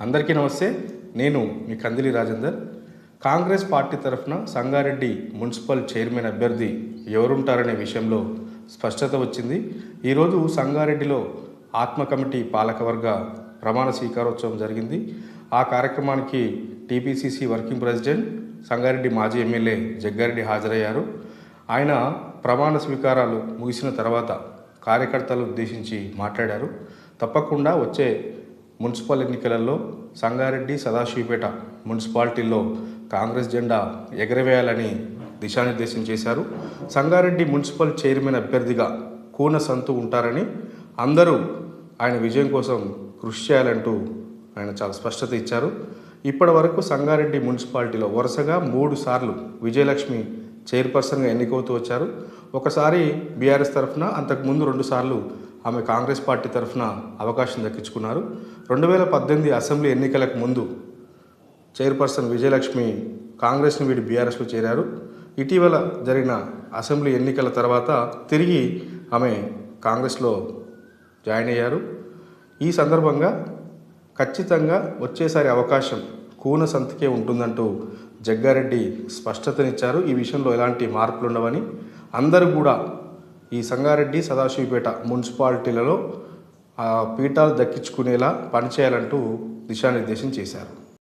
అందరికీ నమస్తే. నేను మీ కందిలి రాజేందర్. కాంగ్రెస్ పార్టీ తరఫున సంగారెడ్డి మున్సిపల్ చైర్మన్ అభ్యర్థి ఎవరుంటారనే విషయంలో స్పష్టత వచ్చింది. ఈరోజు సంగారెడ్డిలో ఆత్మ కమిటీ పాలకవర్గ ప్రమాణ స్వీకారోత్సవం జరిగింది. ఆ కార్యక్రమానికి టీపీసీసీ వర్కింగ్ ప్రెసిడెంట్ సంగారెడ్డి మాజీ ఎమ్మెల్యే జగ్గారెడ్డి హాజరయ్యారు. ఆయన ప్రమాణ స్వీకారాలు ముగిసిన తర్వాత కార్యకర్తలు ఉద్దేశించి మాట్లాడారు. తప్పకుండా వచ్చే మున్సిపల్ ఎన్నికలలో సంగారెడ్డి సదాశివపేట మున్సిపాలిటీల్లో కాంగ్రెస్ జెండా ఎగరవేయాలని దిశానిర్దేశం చేశారు. సంగారెడ్డి మున్సిపల్ చైర్మన్ అభ్యర్థిగా కూన సంతు ఉంటారని అందరూ ఆయన విజయం కోసం కృషి చేయాలంటూ ఆయన చాలా స్పష్టత ఇచ్చారు. ఇప్పటి వరకు సంగారెడ్డి మున్సిపాలిటీలో వరుసగా మూడు సార్లు విజయలక్ష్మి చైర్పర్సన్గా ఎన్నికవుతూ వచ్చారు. ఒకసారి బీఆర్ఎస్ తరఫున అంతకుముందు రెండుసార్లు ఆమె కాంగ్రెస్ పార్టీ తరఫున అవకాశం దక్కించుకున్నారు. రెండు వేల పద్దెనిమిది అసెంబ్లీ ఎన్నికలకు ముందు చైర్పర్సన్ విజయలక్ష్మి కాంగ్రెస్ని వీడి బీఆర్ఎస్లో చేరారు. ఇటీవల జరిగిన అసెంబ్లీ ఎన్నికల తర్వాత తిరిగి ఆమె కాంగ్రెస్లో జాయిన్ అయ్యారు. ఈ సందర్భంగా ఖచ్చితంగా వచ్చేసారి అవకాశం కూన సంతకే ఉంటుందంటూ జగ్గారెడ్డి స్పష్టతనిచ్చారు. ఈ విషయంలో ఎలాంటి మార్పులు ఉండవని అందరూ కూడా ఈ సంగారెడ్డి సదాశివపేట మున్సిపాలిటీలలో ఆ పీఠాలు దక్కించుకునేలా పనిచేయాలంటూ దిశానిర్దేశం చేశారు.